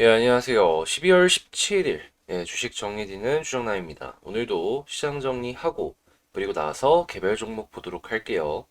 예, 안녕하세요. 12월 17일 예, 주식 정리디는 주정남입니다. 오늘도 시장 정리하고 그리고 나서 개별 종목 보도록 할게요.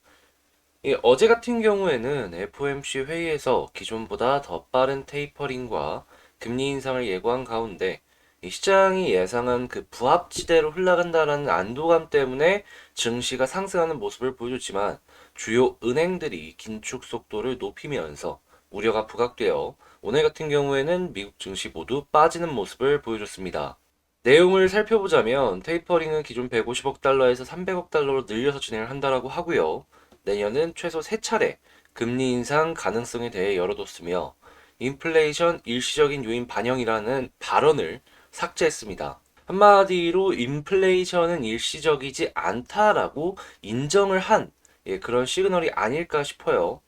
예, 어제 같은 경우에는 FOMC 회의에서 기존보다 더 빠른 테이퍼링과 금리 인상을 예고한 가운데 이 시장이 예상한 그 부합치대로 흘러간다라는 안도감 때문에 증시가 상승하는 모습을 보여줬지만 주요 은행들이 긴축 속도를 높이면서 우려가 부각되어 오늘 같은 경우에는 미국 증시 모두 빠지는 모습을 보여줬습니다. 내용을 살펴보자면 테이퍼링은 기존 150억 달러에서 300억 달러로 늘려서 진행을 한다라고 하고요. 내년은 최소 3차례 금리 인상 가능성에 대해 열어뒀으며 인플레이션 일시적인 요인 반영이라는 발언을 삭제했습니다. 한마디로 인플레이션은 일시적이지 않다라고 인정을 한 예, 그런 시그널이 아닐까 싶어요.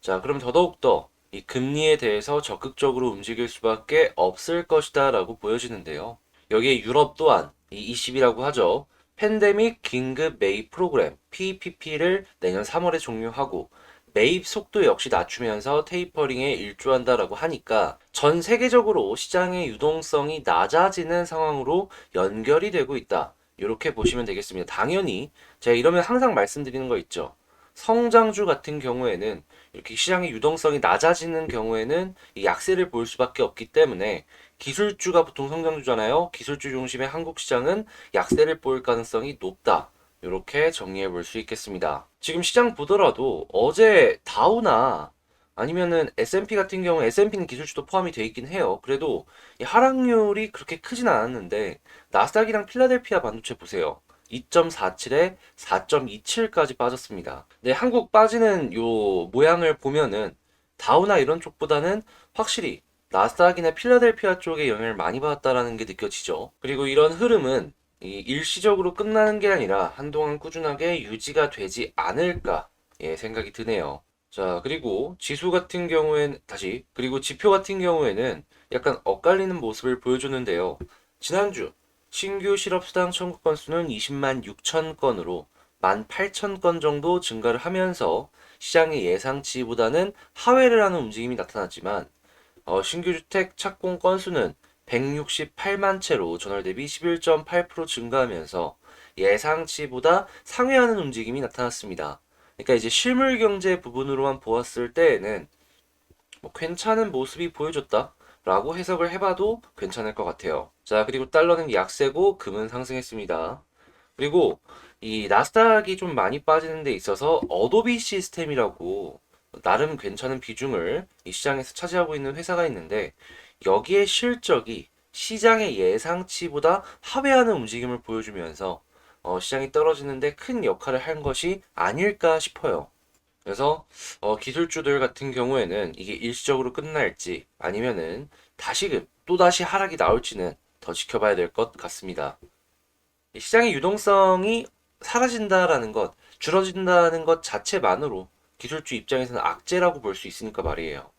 자, 그럼 더더욱더 이 금리에 대해서 적극적으로 움직일 수밖에 없을 것이다 라고 보여지는데요. 여기에 유럽 또한 이 20이라고 하죠. 팬데믹 긴급 매입 프로그램 PPP를 내년 3월에 종료하고 매입 속도 역시 낮추면서 테이퍼링에 일조한다라고 하니까 전 세계적으로 시장의 유동성이 낮아지는 상황으로 연결이 되고 있다. 이렇게 보시면 되겠습니다. 당연히 제가 이러면 항상 말씀드리는 거 있죠. 성장주 같은 경우에는 이렇게 시장의 유동성이 낮아지는 경우에는 이 약세를 보일 수밖에 없기 때문에 기술주가 보통 성장주잖아요. 기술주 중심의 한국 시장은 약세를 보일 가능성이 높다. 이렇게 정리해 볼 수 있겠습니다. 지금 시장 보더라도 어제 다우나 아니면은 S&P 같은 경우 S&P는 기술주도 포함이 돼 있긴 해요. 그래도 이 하락률이 그렇게 크진 않았는데 나스닥이랑 필라델피아 반도체 보세요. 2.47에 4.27까지 빠졌습니다. 네, 한국 빠지는 요 모양을 보면은 다우나 이런 쪽보다는 확실히 나스닥이나 필라델피아 쪽에 영향을 많이 받았다라는 게 느껴지죠. 그리고 이런 흐름은 이 일시적으로 끝나는 게 아니라 한동안 꾸준하게 유지가 되지 않을까 예, 생각이 드네요. 자, 그리고 지수 같은 경우엔 다시 그리고 지표 같은 경우에는 약간 엇갈리는 모습을 보여주는데요. 지난주 신규 실업수당 청구 건수는 20만 6천 건으로 1만 8천 건 정도 증가를 하면서 시장의 예상치보다는 하회를 하는 움직임이 나타났지만 어, 신규 주택 착공 건수는 168만 채로 전월 대비 11.8% 증가하면서 예상치보다 상회하는 움직임이 나타났습니다. 그러니까 이제 실물 경제 부분으로만 보았을 때에는 뭐 괜찮은 모습이 보여줬다. 라고 해석을 해봐도 괜찮을 것 같아요. 자, 그리고 달러는 약세고 금은 상승했습니다. 그리고 이 나스닥이 좀 많이 빠지는 데 있어서 어도비 시스템이라고 나름 괜찮은 비중을 이 시장에서 차지하고 있는 회사가 있는데 여기에 실적이 시장의 예상치보다 하회하는 움직임을 보여주면서 어, 시장이 떨어지는데 큰 역할을 한 것이 아닐까 싶어요. 그래서 어, 기술주들 같은 경우에는 이게 일시적으로 끝날지 아니면은 다시금 또다시 하락이 나올지는 더 지켜봐야 될 것 같습니다. 시장의 유동성이 사라진다라는 것, 줄어진다는 것 자체만으로 기술주 입장에서는 악재라고 볼 수 있으니까 말이에요.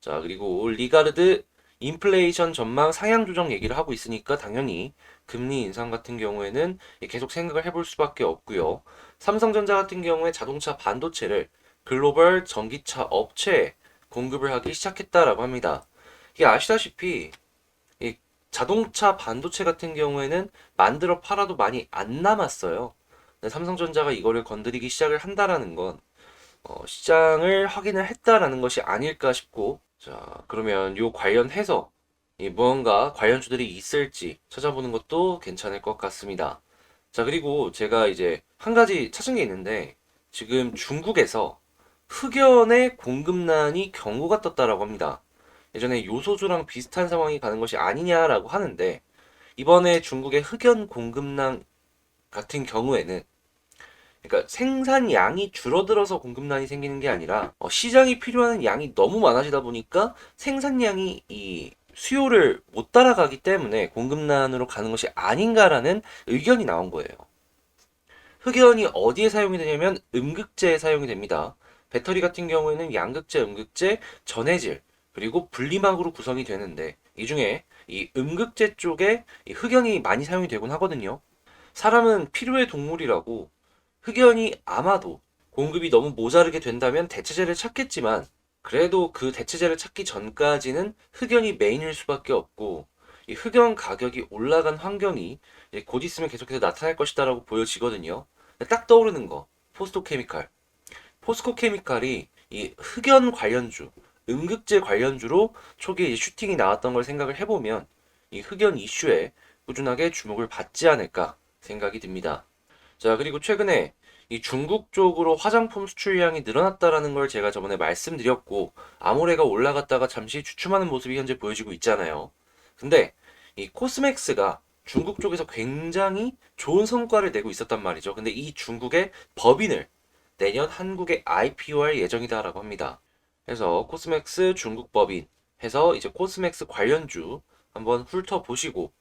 자, 그리고 리가르드 인플레이션 전망 상향 조정 얘기를 하고 있으니까 당연히 금리 인상 같은 경우에는 계속 생각을 해볼 수밖에 없고요. 삼성전자 같은 경우에 자동차 반도체를 글로벌 전기차 업체에 공급을 하기 시작했다라고 합니다. 이게 아시다시피 이 자동차 반도체 같은 경우에는 만들어 팔아도 많이 안 남았어요. 삼성전자가 이거를 건드리기 시작을 한다라는 건 어, 시장을 확인을 했다라는 것이 아닐까 싶고 자 그러면 요 관련해서 이 무언가 관련주들이 있을지 찾아보는 것도 괜찮을 것 같습니다. 자 그리고 제가 이제 한 가지 찾은 게 있는데 지금 중국에서 흑연의 공급난이 경고가 떴다라고 합니다. 예전에 요소주랑 비슷한 상황이 가는 것이 아니냐라고 하는데 이번에 중국의 흑연 공급난 같은 경우에는 그러니까 생산량이 줄어들어서 공급난이 생기는 게 아니라 어, 시장이 필요한 양이 너무 많아지다 보니까 생산량이 이 수요를 못 따라가기 때문에 공급난으로 가는 것이 아닌가라는 의견이 나온 거예요. 흑연이 어디에 사용이 되냐면 음극재에 사용이 됩니다. 배터리 같은 경우에는 양극재, 음극재, 전해질 그리고 분리막으로 구성이 되는데 이 중에 이 음극재 쪽에 이 흑연이 많이 사용이 되곤 하거든요. 사람은 필요의 동물이라고 흑연이 아마도 공급이 너무 모자르게 된다면 대체제를 찾겠지만 그래도 그 대체제를 찾기 전까지는 흑연이 메인일 수밖에 없고 이 흑연 가격이 올라간 환경이 곧 있으면 계속해서 나타날 것이다라고 보여지거든요. 딱 떠오르는 거 포스코 케미칼. 포스코 케미칼이 이 흑연 관련주, 음극재 관련주로 초기에 슈팅이 나왔던 걸 생각을 해보면 이 흑연 이슈에 꾸준하게 주목을 받지 않을까 생각이 듭니다. 자, 그리고 최근에 이 중국 쪽으로 화장품 수출량이 늘어났다라는 걸 제가 저번에 말씀드렸고 아모레가 올라갔다가 잠시 주춤하는 모습이 현재 보여지고 있잖아요. 근데 이 코스맥스가 중국 쪽에서 굉장히 좋은 성과를 내고 있었단 말이죠. 근데 이 중국의 법인을 내년 한국에 IPO할 예정이다라고 합니다. 그래서 코스맥스 중국 법인 해서 이제 코스맥스 관련주 한번 훑어보시고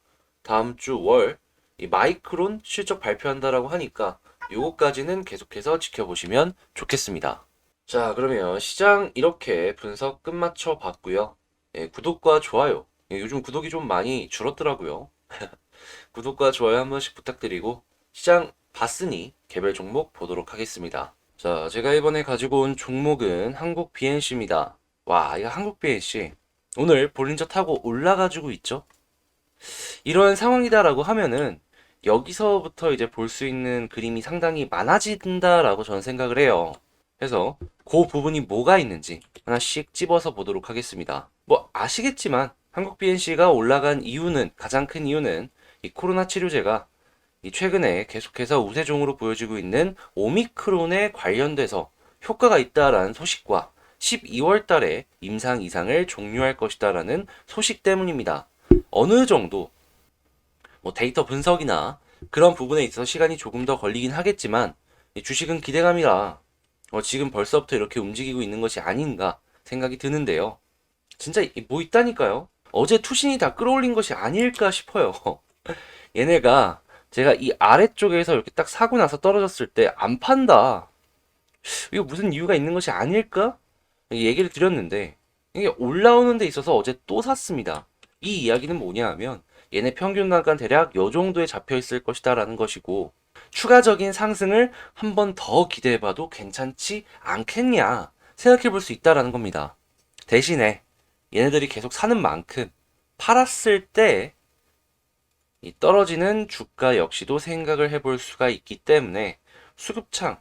다음 주 월 이 마이크론 실적 발표한다라고 하니까 요거까지는 계속해서 지켜보시면 좋겠습니다. 자, 그러면 시장 이렇게 분석 끝마쳐 봤고요. 예, 구독과 좋아요. 예, 요즘 구독이 좀 많이 줄었더라고요. 구독과 좋아요 한 번씩 부탁드리고 시장 봤으니 개별 종목 보도록 하겠습니다. 자, 제가 이번에 가지고 온 종목은 한국 BNC입니다. 와, 이거 한국 BNC. 오늘 볼린저 타고 올라가지고 있죠? 이런 상황이다라고 하면은 여기서부터 이제 볼 수 있는 그림이 상당히 많아진다라고 저는 생각을 해요. 그래서 그 부분이 뭐가 있는지 하나씩 집어서 보도록 하겠습니다. 뭐 아시겠지만 한국 BNC가 올라간 이유는 가장 큰 이유는 이 코로나 치료제가 이 최근에 계속해서 우세종으로 보여지고 있는 오미크론에 관련돼서 효과가 있다라는 소식과 12월 달에 임상 이상을 종료할 것이다라는 소식 때문입니다. 어느 정도 뭐 데이터 분석이나 그런 부분에 있어서 시간이 조금 더 걸리긴 하겠지만 이 주식은 기대감이라 어, 지금 벌써부터 이렇게 움직이고 있는 것이 아닌가 생각이 드는데요. 진짜 이- 뭐 있다니까요. 어제 투신이 다 끌어올린 것이 아닐까 싶어요. 얘네가 제가 이 아래쪽에서 이렇게 딱 사고 나서 떨어졌을 때 안 판다. 이거 무슨 이유가 있는 것이 아닐까? 얘기를 드렸는데 이게 올라오는 데 있어서 어제 또 샀습니다. 이 이야기는 뭐냐 하면 얘네 평균 단가 대략 요 정도에 잡혀 있을 것이다라는 것이고 추가적인 상승을 한 번 더 기대해 봐도 괜찮지 않겠냐 생각해 볼 수 있다라는 겁니다. 대신에 얘네들이 계속 사는 만큼 팔았을 때 이 떨어지는 주가 역시도 생각을 해볼 수가 있기 때문에 수급창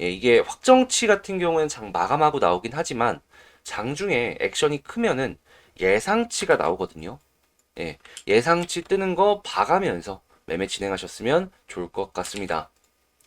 예, 이게 확정치 같은 경우에는 장 마감하고 나오긴 하지만 장중에 액션이 크면은 예상치가 나오거든요. 예, 예상치 뜨는 거 봐가면서 매매 진행하셨으면 좋을 것 같습니다.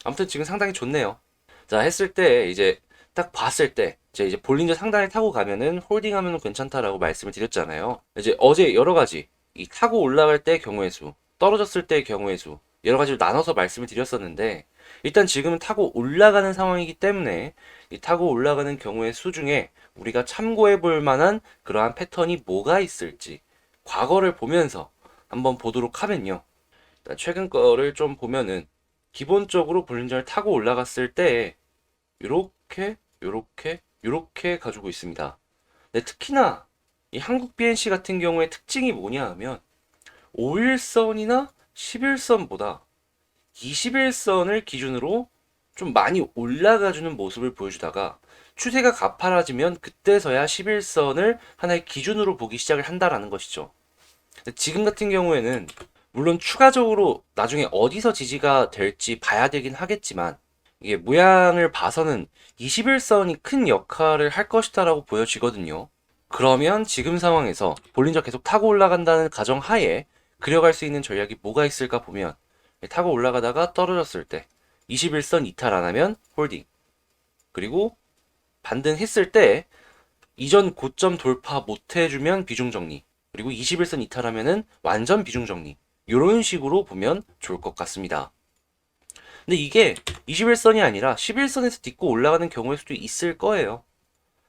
아무튼 지금 상당히 좋네요. 자, 했을 때 이제 딱 봤을 때 제 이제 볼린저 상단에 타고 가면은 홀딩하면 괜찮다라고 말씀을 드렸잖아요. 이제 어제 여러 가지 이 타고 올라갈 때 경우의 수, 떨어졌을 때 경우의 수 여러 가지로 나눠서 말씀을 드렸었는데 일단 지금은 타고 올라가는 상황이기 때문에 이 타고 올라가는 경우의 수 중에 우리가 참고해 볼 만한 그러한 패턴이 뭐가 있을지 과거를 보면서 한번 보도록 하면요. 일단 최근 거를 좀 보면은 기본적으로 볼린저를 타고 올라갔을 때 요렇게 요렇게 요렇게 가지고 있습니다. 근데 특히나 이 한국 BNC 같은 경우에 특징이 뭐냐 하면 5일선이나 11선보다 21선을 기준으로 좀 많이 올라가주는 모습을 보여주다가 추세가 가파라지면 그때서야 11선을 하나의 기준으로 보기 시작을 한다라는 것이죠. 지금 같은 경우에는 물론 추가적으로 나중에 어디서 지지가 될지 봐야 되긴 하겠지만 이게 모양을 봐서는 21선이 큰 역할을 할 것이다라고 보여지거든요. 그러면 지금 상황에서 볼린저 계속 타고 올라간다는 가정 하에 그려갈 수 있는 전략이 뭐가 있을까 보면 타고 올라가다가 떨어졌을 때 21선 이탈 안 하면 홀딩 그리고 반등했을 때 이전 고점 돌파 못 해주면 비중 정리 그리고 21선 이탈하면은 완전 비중 정리 이런 식으로 보면 좋을 것 같습니다. 근데 이게 21선이 아니라 11선에서 딛고 올라가는 경우일 수도 있을 거예요.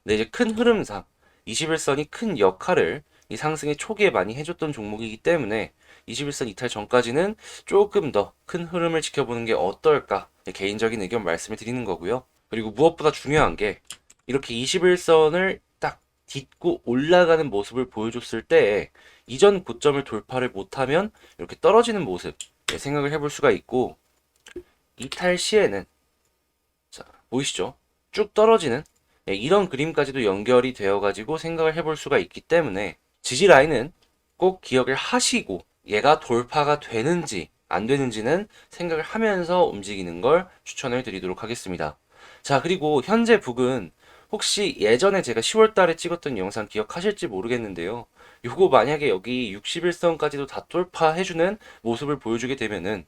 근데 이제 큰 흐름상 21선이 큰 역할을 이 상승의 초기에 많이 해줬던 종목이기 때문에 21선 이탈 전까지는 조금 더 큰 흐름을 지켜보는 게 어떨까 개인적인 의견 말씀을 드리는 거고요. 그리고 무엇보다 중요한 게 이렇게 21선을 딱 딛고 올라가는 모습을 보여줬을 때 이전 고점을 돌파를 못하면 이렇게 떨어지는 모습 예, 생각을 해볼 수가 있고 이탈 시에는 자 보이시죠? 쭉 떨어지는 예, 이런 그림까지도 연결이 되어가지고 생각을 해볼 수가 있기 때문에 지지 라인은 꼭 기억을 하시고 얘가 돌파가 되는지 안 되는지는 생각을 하면서 움직이는 걸 추천을 드리도록 하겠습니다. 자, 그리고 현재 북은 혹시 예전에 제가 10월 달에 찍었던 영상 기억하실지 모르겠는데요. 요거 만약에 여기 61선까지도 다 돌파해주는 모습을 보여주게 되면은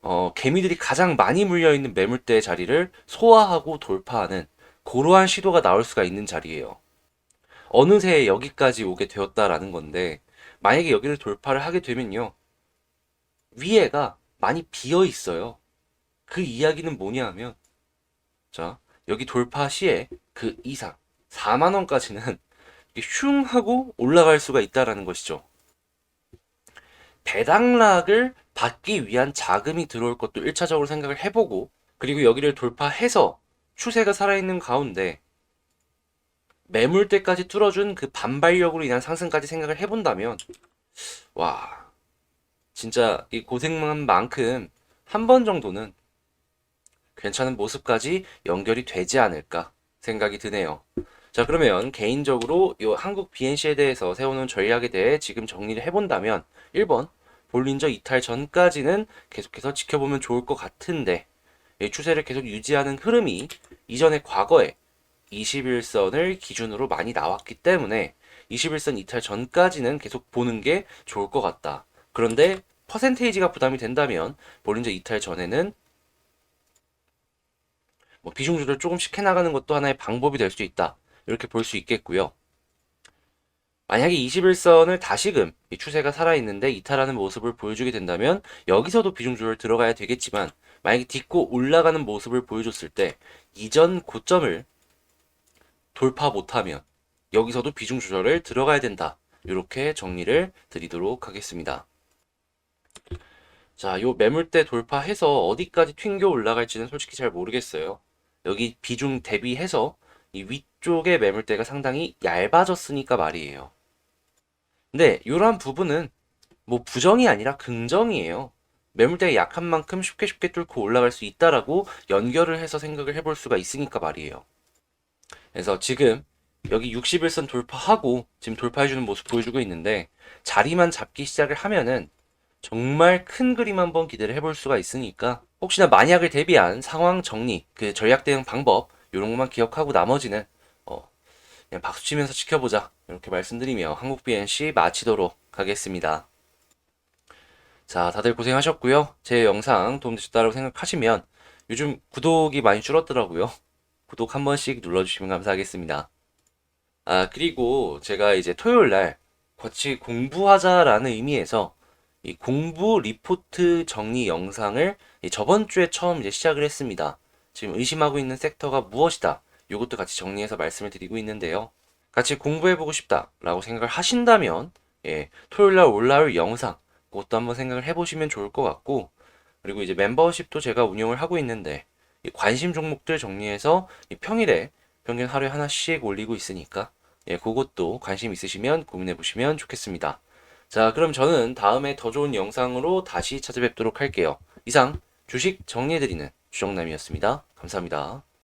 어, 개미들이 가장 많이 물려있는 매물대 자리를 소화하고 돌파하는 그러한 시도가 나올 수가 있는 자리예요. 어느새 여기까지 오게 되었다라는 건데 만약에 여기를 돌파를 하게 되면요. 위에가 많이 비어 있어요. 그 이야기는 뭐냐 하면 자, 여기 돌파 시에 그 이상 4만 원까지는 슝 하고 올라갈 수가 있다라는 것이죠. 배당락을 받기 위한 자금이 들어올 것도 1차적으로 생각을 해보고 그리고 여기를 돌파해서 추세가 살아있는 가운데 매물대까지 뚫어준 그 반발력으로 인한 상승까지 생각을 해본다면 와 진짜 이 고생한 만큼 한 번 정도는 괜찮은 모습까지 연결이 되지 않을까 생각이 드네요. 자 그러면 개인적으로 이 한국 BNC에 대해서 세우는 전략에 대해 지금 정리를 해본다면 1번 볼린저 이탈 전까지는 계속해서 지켜보면 좋을 것 같은데 이 추세를 계속 유지하는 흐름이 이전에 과거에 21선을 기준으로 많이 나왔기 때문에 21선 이탈 전까지는 계속 보는 게 좋을 것 같다. 그런데 퍼센테이지가 부담이 된다면 볼린저 이탈 전에는 뭐 비중 조절 조금씩 해나가는 것도 하나의 방법이 될 수 있다. 이렇게 볼 수 있겠고요. 만약에 21선을 다시금 이 추세가 살아있는데 이탈하는 모습을 보여주게 된다면 여기서도 비중 조절 들어가야 되겠지만 만약에 딛고 올라가는 모습을 보여줬을 때 이전 고점을 돌파 못하면 여기서도 비중 조절을 들어가야 된다. 이렇게 정리를 드리도록 하겠습니다. 자, 요 매물대 돌파해서 어디까지 튕겨 올라갈지는 솔직히 잘 모르겠어요. 여기 비중 대비해서 이 위쪽의 매물대가 상당히 얇아졌으니까 말이에요. 근데 이러한 부분은 뭐 부정이 아니라 긍정이에요. 매물대가 약한 만큼 쉽게 쉽게 뚫고 올라갈 수 있다라고 연결을 해서 생각을 해볼 수가 있으니까 말이에요. 그래서 지금 여기 61선 돌파하고 지금 돌파해주는 모습 보여주고 있는데 자리만 잡기 시작을 하면은 정말 큰 그림 한번 기대를 해볼 수가 있으니까 혹시나 만약을 대비한 상황 정리, 그 전략 대응 방법 이런 것만 기억하고 나머지는 어 그냥 박수 치면서 지켜보자 이렇게 말씀드리며 한국 BNC 마치도록 하겠습니다. 자, 다들 고생하셨고요. 제 영상 도움되셨다고 생각하시면 요즘 구독이 많이 줄었더라고요. 구독 한 번씩 눌러주시면 감사하겠습니다. 아, 그리고 제가 이제 토요일 날 같이 공부하자라는 의미에서 이 공부 리포트 정리 영상을 이 저번 주에 처음 이제 시작을 했습니다. 지금 의심하고 있는 섹터가 무엇이다. 이것도 같이 정리해서 말씀을 드리고 있는데요. 같이 공부해보고 싶다라고 생각을 하신다면 예, 토요일 날 올라올 영상 그것도 한번 생각을 해보시면 좋을 것 같고 그리고 이제 멤버십도 제가 운영을 하고 있는데 이 관심 종목들 정리해서 이 평일에 평균 하루에 하나씩 올리고 있으니까 예, 그것도 관심 있으시면 고민해 보시면 좋겠습니다. 자, 그럼 저는 다음에 더 좋은 영상으로 다시 찾아뵙도록 할게요. 이상 주식 정리해드리는 주정남이었습니다. 감사합니다.